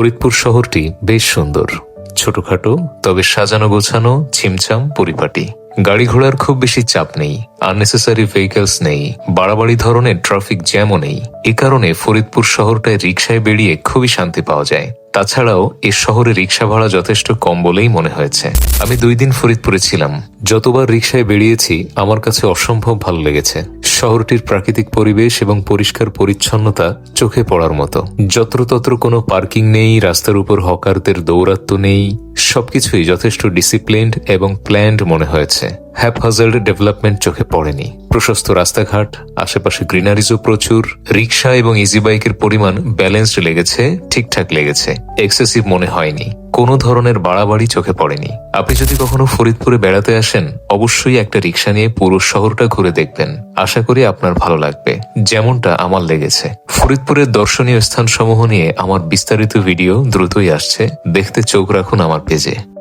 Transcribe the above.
ফরিদপুর শহরটি বেশ সুন্দর। ছোটখাটো, তবে সাজানো গোছানো, ছিমছাম, পরিপাটি। গাড়ি ঘোড়ার খুব বেশি চাপ নেই আননেসেসারি ভেহিকলস নেই, বাড়াবাড়ি ধরনের ট্রাফিক জ্যামও নেই। এ কারণে ফরিদপুর শহরটায় রিক্সায় বেরিয়ে খুবই শান্তি পাওয়া যায়। তাছাড়াও, এ শহরে রিক্সা ভাড়া যথেষ্ট কম বলেই মনে হয়েছে। আমি দুই দিন ফরিদপুরে ছিলাম। যতবার রিক্সায় বেরিয়েছি, আমার কাছে অসম্ভব ভালো লেগেছে। শহরটির প্রাকৃতিক পরিবেশ এবং পরিষ্কার পরিচ্ছন্নতা চোখে পড়ার মতো। যত্রতত্র কোনো পার্কিং নেই, রাস্তার উপর হকারদের দৌরাত্ম নেই, সবকিছুই যথেষ্ট ডিসিপ্লিনড এবং প্ল্যান্ড মনে হয়েছে। হ্যাপহাজার্ড ডেভেলপমেন্ট চোখে পড়েনি। প্রশস্ত রাস্তাঘাট, আশেপাশে গ্রিনারিজও প্রচুর রিক্সা এবং ইজি বাইকের পরিমাণ ব্যালেন্সড লেগেছে, ঠিকঠাক লেগেছে। এক্সেসিভ মনে হয়নি। কোনো ধরনের বাড়াবাড়ি চোখে পড়েনি। আপনি যদি কখনো ফরিদপুরে বেড়াতে আসেন, অবশ্যই একটা রিক্সা নিয়ে পুরো শহরটা ঘুরে দেখবেন। আশা করি আপনার ভালো লাগবে। যেমনটা আমার লেগেছে। ফরিদপুরের দর্শনীয় স্থানসমূহ নিয়ে আমার বিস্তারিত ভিডিও দ্রুতই আসছে। দেখতে চোখ রাখুন আমার পেজে।